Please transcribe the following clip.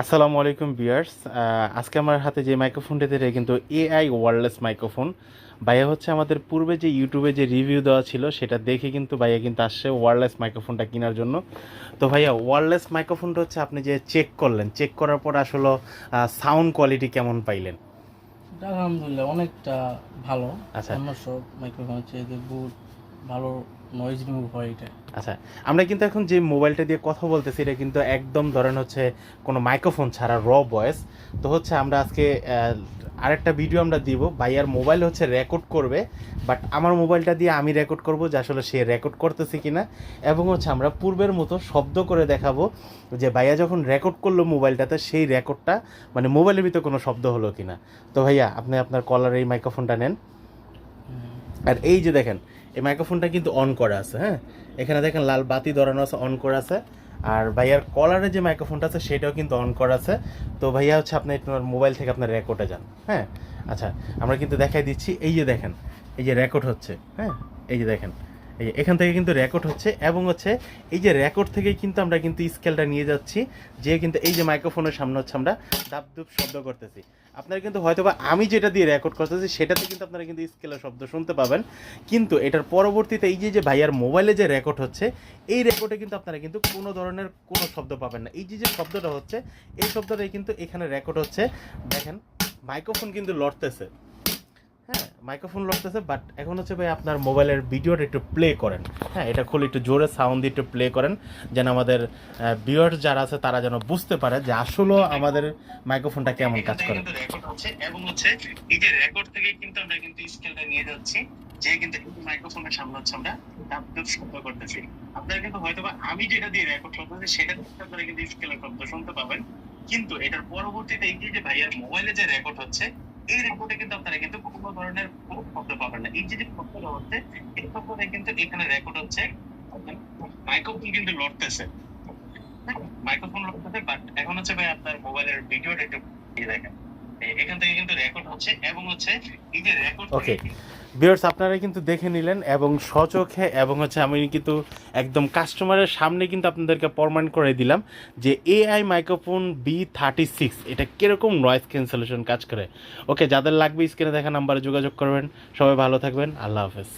আসসালামু আলাইকুম বিয়ার্স আজকে আমার হাতে যে মাইক্রোফোনটা এটা কিন্তু এআই ওয়ারলেস মাইক্রোফোন ভাইয়া হচ্ছে আমাদের পূর্বে যে ইউটিউবে যে রিভিউ দেওয়া ছিল সেটা দেখে কিন্তু ভাইয়া কিন্তু আসছে ওয়ারলেস মাইক্রোফোনটা কেনার জন্য। তো ভাইয়া ওয়ারলেস মাইক্রোফোনটা হচ্ছে আপনি যে চেক করলেন চেক করার পর আসলে সাউন্ড কোয়ালিটি কেমন পাইলেন? আলহামদুলিল্লাহ অনেকটা ভালো। আচ্ছা। অন্য সব মাইক্রোফোন হচ্ছে গুড ভালো নয়েজ রিমুভ হয় এটা। আচ্ছা আমরা কিন্তু এখন যে মোবাইলটা দিয়ে কথা বলতেছি, এটা কিন্তু একদম ধরেন হচ্ছে কোনো মাইক্রোফোন ছাড়া র ভয়েস তো হচ্ছে আমরা আজকে আরেকটা ভিডিও আমরা দিব। ভাইয়ার মোবাইল হচ্ছে রেকর্ড করবে বাট আমার মোবাইলটা দিয়ে আমি রেকর্ড করব যে আসলে সে রেকর্ড করতেছে কিনা। এবং হচ্ছে আমরা পূর্বের মতো শব্দ করে দেখাবো যে ভাইয়া যখন রেকর্ড করল মোবাইলটাতে, সেই রেকর্ডটা মানে মোবাইলের ভিতরে কোনো শব্দ হলো কিনা। তো ভাইয়া, আপনি আপনার কলার এই মাইক্রোফোনটা নেন। আর এই যে দেখেন, এই মাইক্রোফোনটা কিন্তু অন করা আছে হ্যাঁ? এখানে দেখেন লাল বাতি ধরানো আছে অন করা আছে। আর ভাইয়ার কলারে যে মাইক্রোফোনটা আছে, সেটাও কিন্তু অন করা আছে। তো ভাইয়া হচ্ছে আপনি আপনার মোবাইল থেকে আপনার রেকর্ডে যান হ্যাঁ? আচ্ছা আমরা কিন্তু দেখাই দিচ্ছি। এই যে দেখেন, এই যে রেকর্ড হচ্ছে হ্যাঁ? এই যে দেখেন এই এখান থেকে কিন্তু রেকর্ড হচ্ছে এবং হচ্ছে এই যে রেকর্ড থেকেই কিন্তু আমরা কিন্তু স্কেলটা নিয়ে যাচ্ছি, যে কিন্তু এই যে মাইক্রোফোনের সামনে হচ্ছে আমরা দাপ দুপ শব্দ করতেছি। আপনারা কিন্তু হয়তোবা আমি যেটা দিয়ে রেকর্ড করতেছি, সেটাতে কিন্তু আপনারা কিন্তু স্কেলের শব্দ শুনতে পাবেন। কিন্তু এটার পরবর্তীতে এই যে যে ভাইয়ার মোবাইলে যে রেকর্ড হচ্ছে, এই রেকর্ডে কিন্তু আপনারা কিন্তু কোনো ধরনের কোনো শব্দ পাবেন না। এই যে যে শব্দটা হচ্ছে, এই শব্দটাই কিন্তু এখানে রেকর্ড হচ্ছে। দেখেন, মাইক্রোফোন কিন্তু লড়তেছে। মাইক্রোফোন লড়তেছে বাট এখন হচ্ছে ভাই আপনার মোবাইলের ভিডিওটা একটু প্লে করেন। হ্যাঁ এটা খুলে একটু জোরে সাউন্ড দিয়ে একটু প্লে করেন যেন আমাদের ভিউয়ার্স যারা আছে তারা যেন বুঝতে পারে যে আসলেও আমাদের মাইক্রোফোনটা কেমন কাজ করে। কিন্তু রেকর্ড হচ্ছে এবং হচ্ছে এই যে রেকর্ড থেকে কিন্তু আমরা কিন্তু স্কেলটা নিয়ে যাচ্ছি যে কিন্তু মাইক্রোফোনের সামনে হচ্ছে আমরা ডাব ডাব শব্দ করতেছি। আপনারা কিন্তু হয়তোবা আমি যেটা দিয়ে রেকর্ড করতেছি সেটা আপনারা কিন্তু স্কেলের শব্দ শুনতে পাবেন। কিন্তু এটার পরবর্তীতে এই যে ভাইয়ার মোবাইলে যে রেকর্ড হচ্ছে এই রেকর্ডে কিন্তু আপনারা কিন্তু কোনো ধরনের কোনো শব্দ পাবেন না। এই যে যে শব্দটা হচ্ছে এই শব্দটা কিন্তু এখানে রেকর্ড হচ্ছে মাইক্রোফোন কিন্তু লড়তেছে। মাইক্রোফোন লড়তেছে বাট এখন হচ্ছে ভাই আপনার মোবাইলের ভিডিওটা একটু দিয়ে দেখেন এখান থেকে কিন্তু রেকর্ড হচ্ছে এবং হচ্ছে এই যে রেকর্ড ভিউয়ার্স আপনারা কিন্তু দেখে নিলেন এবং সচোখে এবং হচ্ছে আমি কিন্তু একদম কাস্টমারের সামনে কিন্তু আপনাদেরকে প্রমাণ করে দিলাম যে AI microphone B thirty six এটা কীরকম নয়েস ক্যান্সেলেশন কাজ করে। ওকে যাদের লাগবে স্ক্রিনে দেখা নাম্বারে যোগাযোগ করবেন। সবাই ভালো থাকবেন। আল্লাহ হাফেজ।